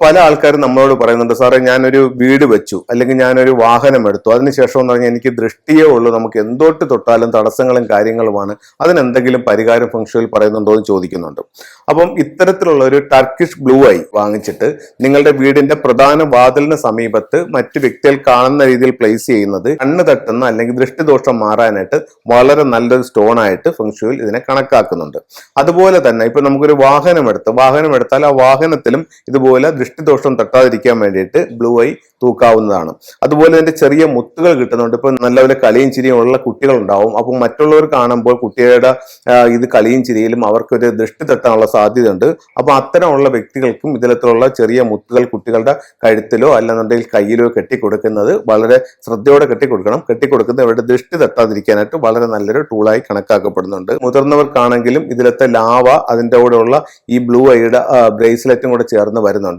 പല ആൾക്കാരും നമ്മളോട് പറയുന്നുണ്ട് സാറേ ഞാനൊരു വീട് വെച്ചു അല്ലെങ്കിൽ ഞാനൊരു വാഹനം എടുത്തു. അതിനുശേഷം എന്ന് പറഞ്ഞാൽ എനിക്ക് ദൃഷ്ടിയേ ഉള്ളൂ നമുക്ക് എന്തോട്ട് തൊട്ടാലും തടസ്സങ്ങളും കാര്യങ്ങളുമാണ്. അതിനെന്തെങ്കിലും പരിഹാരം ഫംഗ്ഷനിൽ പറയുന്നുണ്ടോ എന്ന് ചോദിക്കുന്നുണ്ട്. അപ്പം ഇത്തരത്തിലുള്ള ഒരു ടർക്കിഷ് ബ്ലൂ ഐ വാങ്ങിച്ചിട്ട് നിങ്ങളുടെ വീടിന്റെ പ്രധാന വാതിലിന് സമീപത്ത് മറ്റു വ്യക്തികൾ കാണുന്ന രീതിയിൽ പ്ലേസ് ചെയ്യുന്നത് കണ്ണ് തട്ടുന്ന അല്ലെങ്കിൽ ദൃഷ്ടിദോഷം മാറാനായിട്ട് വളരെ നല്ലൊരു സ്റ്റോൺ ആയിട്ട് ഫംഗ്ഷനിൽ ഇതിനെ കണക്കാക്കുന്നുണ്ട്. അതുപോലെ തന്നെ ഇപ്പൊ നമുക്കൊരു വാഹനം എടുത്ത് വാഹനം എടുത്താൽ ആ വാഹനത്തിലും ഇതുപോലെ ദൃഷ്ടിദോഷം തട്ടാതിരിക്കാൻ വേണ്ടിയിട്ട് ബ്ലൂ ഐ തൂക്കാവുന്നതാണ്. അതുപോലെ തന്നെ ചെറിയ മുത്തുകൾ കിട്ടുന്നുണ്ട്. ഇപ്പൊ നല്ലപോലെ കളിയും ചിരിയും ഉള്ള കുട്ടികൾ ഉണ്ടാവും അപ്പം മറ്റുള്ളവർ കാണുമ്പോൾ കുട്ടികളുടെ ഇത് കളിയും ചിരിയിലും അവർക്കൊരു ദൃഷ്ടി തട്ടാനുള്ള സാധ്യതയുണ്ട്. അപ്പൊ അത്തരമുള്ള വ്യക്തികൾക്കും ഇതിലത്തിലുള്ള ചെറിയ മുത്തുകൾ കുട്ടികളുടെ കഴുത്തിലോ അല്ലെന്നുണ്ടെങ്കിൽ കയ്യിലോ കെട്ടിക്കൊടുക്കുന്നത് വളരെ ശ്രദ്ധയോടെ കെട്ടിക്കൊടുക്കണം. കെട്ടിക്കൊടുക്കുന്നത് അവരുടെ ദൃഷ്ടി തട്ടാതിരിക്കാനായിട്ട് വളരെ നല്ലൊരു ടൂളായി കണക്കാക്കപ്പെടുന്നുണ്ട്. മുതിർന്നവർക്കാണെങ്കിലും ഇതിലത്തെ ലാവ അതിന്റെ കൂടെയുള്ള ഈ ബ്ലൂ ഐയുടെ ബ്രേസ്ലെറ്റും കൂടെ ചേർന്ന് വരുന്നുണ്ട്.